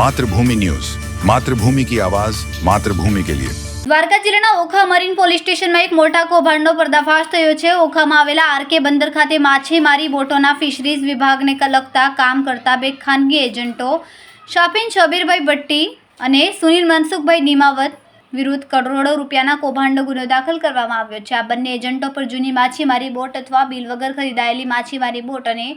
Mathrubhumi news. Mathrubhumi કી આવાઝ માતૃભૂમિ કે લિયે. દ્વારકા જિલ્લાના ઓખા મરીન પોલીસ સ્ટેશનમાં એક મોટા કૌભાંડનો પર્દાફાશ થયો છે. ઓખામાં આવેલા આરકે બંદર ખાતે માછીમારી બોટોના ફિશરીઝ વિભાગને લગતા કામ કરતા બે ખાનગી એજન્ટો શાફીન શબીરભાઈ ભટ્ટી અને સુનિલ મનસુખભાઈ નિમાવત વિરુદ્ધ કરોડો રૂપિયાના કૌભાંડો ગુનો દાખલ કરવામાં આવ્યો છે. આ બંને એજન્ટો પર જૂની માછીમારી બોટ અથવા બિલ વગર ખરીદાયેલી માછીમારી બોટ અને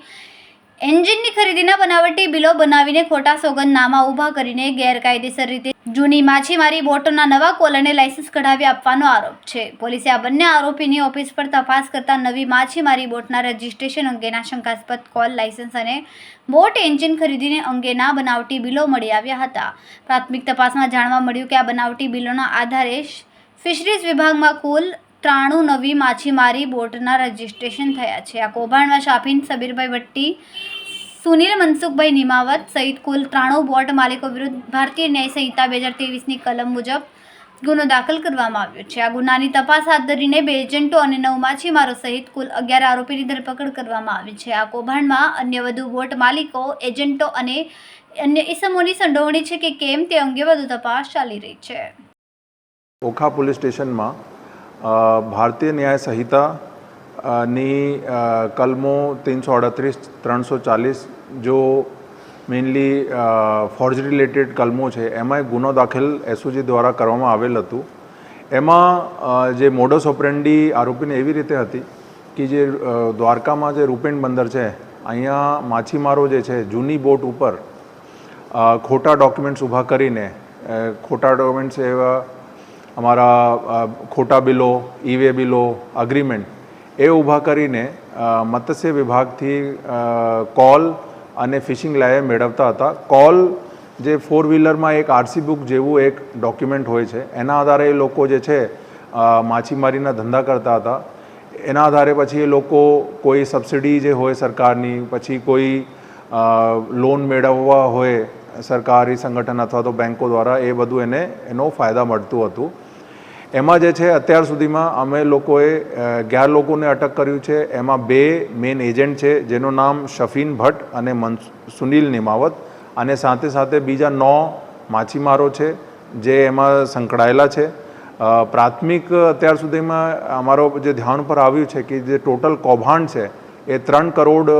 એન્જિનની ખરીદીના બનાવટી બિલો બનાવીને ખોટા સોગંદનામા ઊભા કરીને ગેરકાયદેસર રીતે જૂની માછીમારી બોટોના નવા કોલરને લાયસન્સ કઢાવી આપવાનો આરોપ છે. પોલીસે આ બંને આરોપીની ઓફિસ પર તપાસ કરતા નવી માછીમારી બોટના રજિસ્ટ્રેશન અંગેના શંકાસ્પદ કોલ લાયસન્સ અને બોટ એન્જિન ખરીદીને અંગેના બનાવટી બિલો મળી આવ્યા હતા. પ્રાથમિક તપાસમાં જાણવા મળ્યું કે આ બનાવટી બિલોના આધારે ફિશરીઝ વિભાગમાં કુલ ત્રાણું નવી માછીમારી બોટના રજીસ્ટ્રેશન થયા છે. આ કૌભાંડમાં શાફીન, સબીરભાઈ ભટ્ટી, સુનિલ મનસુખભાઈ નિમાવત સહિત કુલ ત્રાણું બોટ માલિકો વિરુદ્ધ ભારતીય ન્યાય સંહિતા બે હજાર ત્રેવીસની કલમ મુજબ ગુનો દાખલ કરવામાં આવ્યો છે. આ ગુનાની તપાસ હાથ ધરીને બે એજન્ટો અને નવ માછીમારો સહિત કુલ અગિયાર આરોપીની ધરપકડ કરવામાં આવી છે. આ કૌભાંડમાં અન્ય વધુ બોટ માલિકો, એજન્ટો અને અન્ય ઇસમોની સંડોવણી છે કે કેમ તે અંગે વધુ તપાસ ચાલી રહી છે. ઓખા પોલીસ સ્ટેશનમાં ભારતીય ન્યાય સંહિતા ની કલમો ત્રણસો અડત્રીસ, ત્રણસો ચાલીસ, જો મેઇનલી ફોર્જ રિલેટેડ કલમો છે એમાં એક ગુનો દાખલ એસઓજી દ્વારા કરવામાં આવેલ હતું. એમાં જે મોડસ ઓપરેન્ડી આરોપીને એવી રીતે હતી કે જે દ્વારકામાં જે રૂપેણ બંદર છે, અહીંયા માછીમારો જે છે, જૂની બોટ ઉપર ખોટા ડોક્યુમેન્ટ્સ ઊભા કરીને ખોટા ડોક્યુમેન્ટ્સ એવા અમારા ખોટા બિલો, ઈવે બિલો અગ્રીમેન્ટ એ ઊભા કરીને મત્સ્ય વિભાગથી કોલ અને ફિશિંગ લાયે મેળવતા હતા. કોલ જે ફોર વ્હીલરમાં એક આરસી બુક જેવું એક ડોક્યુમેન્ટ હોય છે, એના આધારે એ લોકો જે છે માછીમારીના ધંધા કરતા હતા. એના આધારે પછી એ લોકો કોઈ સબસિડી જે હોય સરકારની, પછી કોઈ લોન મેળવવા હોય સરકારી સંગઠન અથવા તો બેંકો દ્વારા એ બધું એને, એનો ફાયદા મળતું હતું. એમાં જે છે, અત્યાર સુધીમાં અમે લોકોએ અગિયાર લોકોને અટક કર્યું છે. એમાં બે મેઇન એજન્ટ છે, જેનું નામ શફીન ભટ્ટ અને મન, સુનિલ નિમાવત અને સાથે સાથે બીજા નો માછીમારો છે, જે એમાં સંકળાયેલા છે. પ્રાથમિક અત્યાર સુધીમાં અમારો જે ધ્યાન પર આવ્યું છે કે જે ટોટલ કૌભાંડ છે, એ ત્રણ કરોડ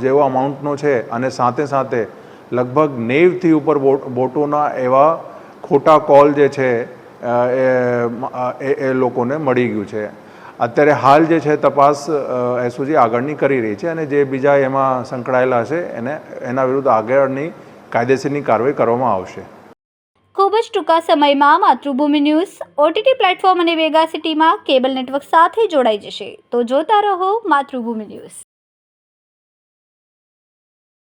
જેવો અમાઉન્ટનો છે અને સાથે સાથે લગભગ નેવથી ઉપર બોટ બોટોના એવા ખોટા કોલ જે છે એ એ લોકોને મળી ગયું છે. અત્યારે હાલ જે છે તપાસ એસઓજી આગળની કરી રહી છે અને જે બીજા એમાં સંકળાયેલા હશે, એને, એના વિરુદ્ધ આગળની કાયદેસરની કાર્યવાહી કરવામાં આવશે. ખૂબ જ ટૂંકા સમયમાં માતૃભૂમિ ન્યૂઝ, ઓટીટી પ્લેટફોર્મ અને વેગા સિટીમાં કેબલ નેટવર્ક સાથે જોડાઈ જશે. તો જોતા રહો માતૃભૂમિ ન્યૂઝ.